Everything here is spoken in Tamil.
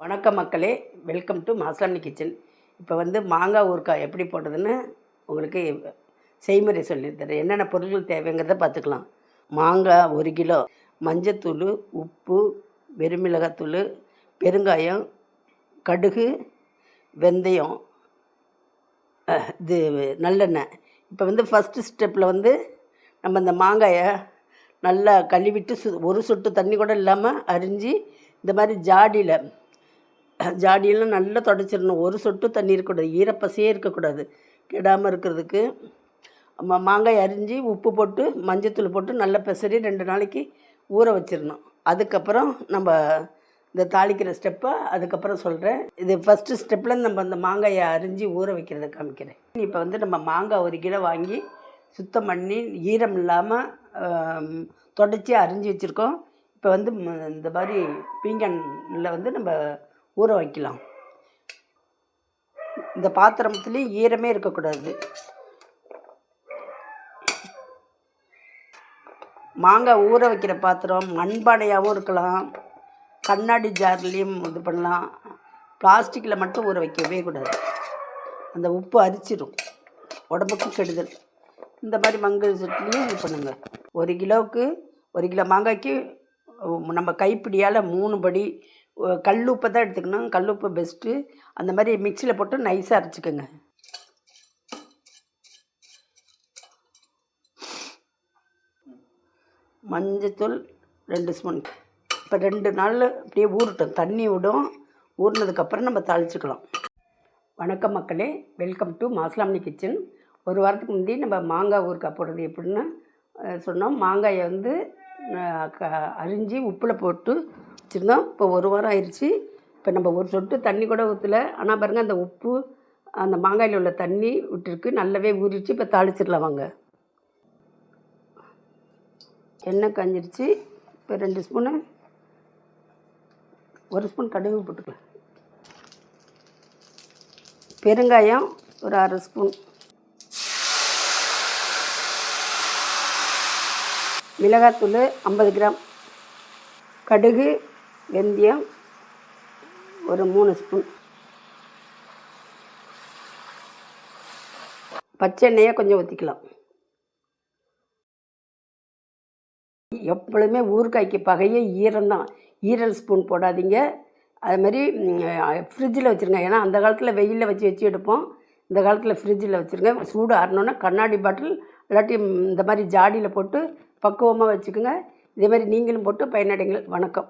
வணக்கம் மக்களே. வெல்கம் டு மாசாமி கிச்சன் இப்போ வந்து மாங்காய் ஊறுகாய் எப்படி போடுறதுன்னு உங்களுக்கு செய்முறை சொல்லித்தரேன். என்னென்ன பொருட்கள் தேவைங்கிறத பார்த்துக்கலாம். மாங்காய் ஒரு கிலோ மஞ்சத்தூள் உப்பு வெறுமிளகாத்தூள் பெருங்காயம் கடுகு வெந்தயம் இது நல்லெண்ணெய். இப்போ வந்து ஃபஸ்ட்டு ஸ்டெப்பில் வந்து நம்ம இந்த மாங்காயை நல்லா கழுவிட்டு சு ஒரு சொட்டு தண்ணி கூட இல்லாமல் அரிஞ்சு இந்த மாதிரி ஜாடியில் ஜாடியெல்லாம் நல்லா தொடச்சிடணும். ஒரு சொட்டு தண்ணி இருக்கக்கூடாது. ஈரப்பசையே இருக்கக்கூடாது. கெடாமல் இருக்கிறதுக்கு. மாங்காய் அரிஞ்சு உப்பு போட்டு மஞ்சத்தூள் போட்டு நல்லா பெசரி ரெண்டு நாளைக்கு ஊற வச்சிடணும். அதுக்கப்புறம் நம்ம இந்த தாளிக்கிற ஸ்டெப்பை அதுக்கப்புறம் சொல்கிறேன் இது ஃபஸ்ட்டு ஸ்டெப்பில் நம்ம அந்த மாங்காயை அரிஞ்சு ஊற வைக்கிறத காமிக்கிறேன். இப்போ வந்து நம்ம மாங்காய் ஒரு கிலோ வாங்கி சுத்தம் பண்ணி ஈரம் இல்லாமல் தொடச்சி அரிஞ்சு வச்சுருக்கோம். இப்போ வந்து இந்த மாதிரி பீங்கனில் வந்து நம்ம ஊற வைக்கலாம். இந்த பாத்திரத்துலேயும் ஈரமே இருக்கக்கூடாது. மாங்காய் ஊற வைக்கிற பாத்திரம் மண்பானையாகவும் இருக்கலாம். கண்ணாடி ஜார்லேயும் இது பண்ணலாம். பிளாஸ்டிக்கில் மட்டும் ஊற வைக்கவே கூடாது. அந்த உப்பு அரிச்சிடும் உடம்புக்கு கெடுதல். இந்த மாதிரி மங்கள் செட்லேயும் இது பண்ணுங்கள் ஒரு கிலோவுக்கு ஒரு கிலோ மாங்காய்க்கு நம்ம கைப்பிடியால் மூணு படி கல்லுப்பை கல் உப்பை தான் எடுத்துக்கணும். கல் பெஸ்ட்டு அந்த மாதிரி மிக்சியில் போட்டு நைஸாக அரைச்சிக்கோங்க. மஞ்சத்தூள் ரெண்டு ஸ்பூன் இப்போ ரெண்டு நாளில் அப்படியே ஊறட்டும். தண்ணி விடும். ஊறினதுக்கப்புறம் நம்ம தாளிச்சுக்கலாம். வணக்கம் மக்களே. வெல்கம் டு மாஸ்லாமணி கிச்சன் ஒரு வாரத்துக்கு முன்னாடி நம்ம மாங்காய் ஊறுக்கா போடுறது எப்படின்னு சொன்னோம். மாங்காயை வந்து அரிஞ்சு உப்பில் போட்டு வச்சுருந்தோம். இப்போ ஒரு வாரம் ஆயிடுச்சு இப்போ நம்ம ஒரு சொட்டு தண்ணி கூட ஊற்றல ஆனால் பாருங்கள் அந்த உப்பு அந்த மாங்காயில் உள்ள தண்ணி விட்டுருக்கு. நல்லாவே ஊறிடுச்சு. இப்போ தாளிச்சிடலாம் வாங்க. எண்ணெய் காஞ்சிருச்சு. இப்போ ரெண்டு ஸ்பூனு ஒரு ஸ்பூன் கடுகு போட்டுக்கலாம். பெருங்காயம் ஒரு அரை ஸ்பூன். மிளகாத்தூள் ஐம்பது கிராம். கடுகு வெந்தயம் ஒரு மூணு ஸ்பூன். பச்சை எண்ணெயை கொஞ்சம் ஊற்றிக்கலாம் எப்பொழுதுமே ஊறுகாய்க்கு பகையே ஈரம்தான் ஈரல் ஸ்பூன் போடாதீங்க. அது மாதிரி ஃப்ரிட்ஜில் வச்சுருங்க. ஏன்னா அந்த காலத்தில் வெயிலில் வச்சு வச்சு எடுப்போம். இந்த காலத்தில் ஃப்ரிட்ஜில் வச்சுருங்க. சூடு ஆறணுன்னா கண்ணாடி பாட்டில் இல்லாட்டி இந்த மாதிரி ஜாடியில் போட்டு பக்குவமாக வச்சுக்கோங்க. இதே மாதிரி நீங்களும் போட்டு பயனடைங்கள். வணக்கம்.